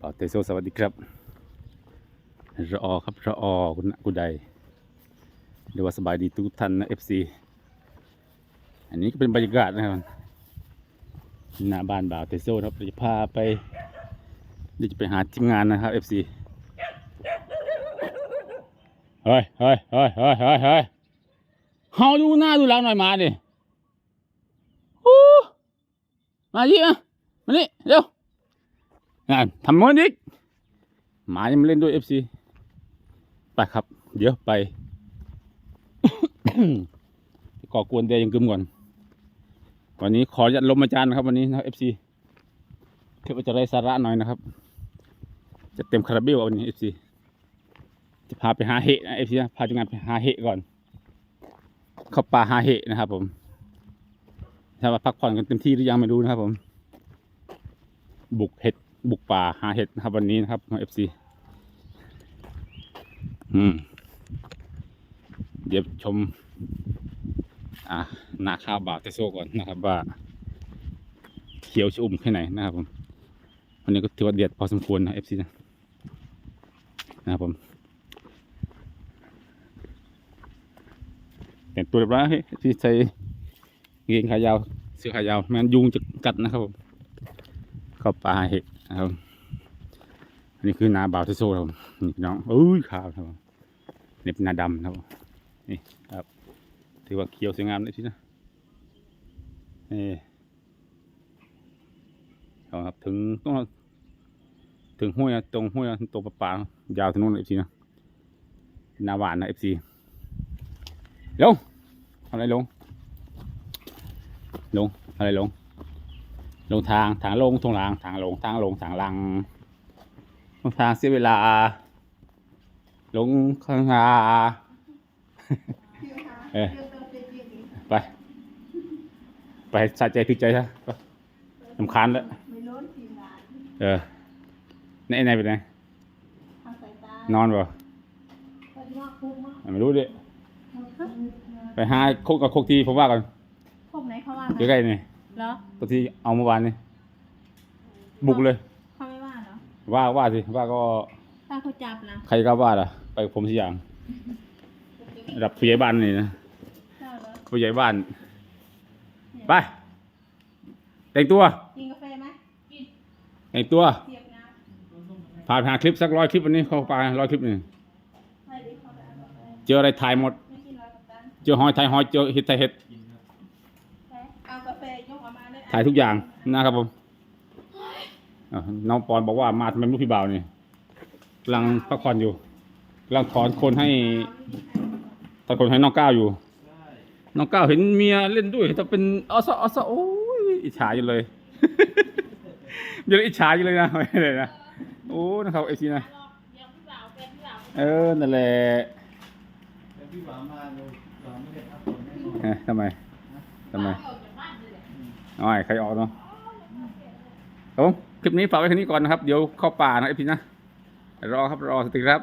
บ่าวเตโซสวัสดีครับรอครับรอคุณกุใดเรียกว่าสบายดีทุกท่านนะเอฟซีอันนี้ก็เป็นบรรยากาศนะครับหน้าบ้านบ่าวเตโซครับจะพาไปเดี๋ยวจะไปหาทีมงานนะครับเอฟซีเฮ้ยเฮ้ยเฮ้ยเฮ้ยเฮ้ยเฮ้ยเฮาดูหน้าดูหลังหน่อยมาดิมาดิมามานี่เร็ว งานทำมันอีกหมายังมาเล่นด้วยเอฟซีไปครับ เดี๋ยวไปก่อกวนเดยังกึมก่อน วันนี้ขอยัดลมอาจารย์นะครับ วันนี้นะเอฟซีเทว่าจะได้สาระหน่อยนะครับ จะเต็มคาราเบลวันนี้เอฟซีจะพาไปหาเห็ดนะเอฟซีพาทีมงานไปหาเห็ดก่อน เข้าป่าหาเห็ดนะครับ ผมถ้าว่าพักผ่อนกันเต็มที่หรือยังไม่รู้นะครับผม บุกเห็ด บุกป่าหาเห็ดนะครับวันนี้นะครับเอฟซีอืมเดี๋ยวชม อ่านาข้าวบาวเตโซก่อนนะครับว่าเขียวชุ่มแค่ไหนนะครับผมวันนี้ก็ถือว่าเดือดพอสมควรนะเอฟซีนะนะครับผมแต่งตัวเรียบร้อยเฮ้ที่ใส่กางเกงขายาวเสื้อขายาวไม่งั้นยุงจะกัดนะครับผมเข้าป่าหาเห็ด นะครับ อันนี้คือนาบาวเทโซครับนี่น้องเอ้ยขาวครับนี่เป็นนาดำครับนี่ครับ ถือว่าเขียวสวยงามเลยทีนะนี่เอาครับถึงต้องถึงห้วยตรงห้วยตรงปลาปลายาวถึงนู้นเลยทีนะนาหวานนะเอฟซีลงทำอะไรลงลงอะไรลง ลงทางทางลงทางลางทางลงทางลงทางลังลงทางเสียเวลา ลงข้างหาเออไป ไปสะใจถึกใจซะไปลำคาญแล้วไม่ล้นทีมงานเออไหนไหนไปไหนทางสายตานอนเปล่าก็ยากคุ้มมากไม่รู้ดิไปหาโคกกับโคกทีผมว่ากันพวกไหนเขาว่าเดี๋ยวใกล้นี่ เหรอตัวที่เอาเมื่อวานนี่บุกเลย เขาไม่ว่าเหรอว่าว่าสิว่าก็ถ้าเขาจับนะใครก็ว่าล่ะ ไปกับผมสิอย่างระดับผู้ใหญ่บ้านนี่นะเจ้าเหรอผู้ใหญ่บ้าน ไป แต่งตัว กินกาแฟไหมกินแต่งตัวเทียบน้ผ่านหาคลิปสักร้อยคลิปวันนี้เข้าไปร้อยคลิปนี่ำให้ดิเขาไปเอากาแฟเจออะไรถ่ายหมด ไม่กินแล้วกับตัน เจอหอยถ่ายหอย เจอเห็ดถ่ายเห็ดไปเอากาแฟยกออกมาเลย ถ่ายทุกอย่างนะครับผมอะน้องปอนบอกว่ามาทำไมไม่รู้พี่บ่าวนี่กำลังพักผ่อนอยู่กำลังถอนคนให้ถอนคนให้น้องก้าวอยู่ น้องก้าวเห็นเมียเล่นด้วยแต่เป็นอสอสโอ้ยอิจฉาอยู่เลยยังอิจฉาอยู่เลยนะไม่เลยนะโอ้นะครับไอซีนะเออนั่นแหละแต่พี่หวามาเลยหวาไม่ได้พักผ่อนแน่นอนเอ๊ะทำไมทำไม อ้อยใครออกเนาะครับผมคลิปนี้ฝากไว้แค่นี้ก่อนนะครับ เดี๋ยวเข้าป่านะไอพีนะ รอครับรอสติครับ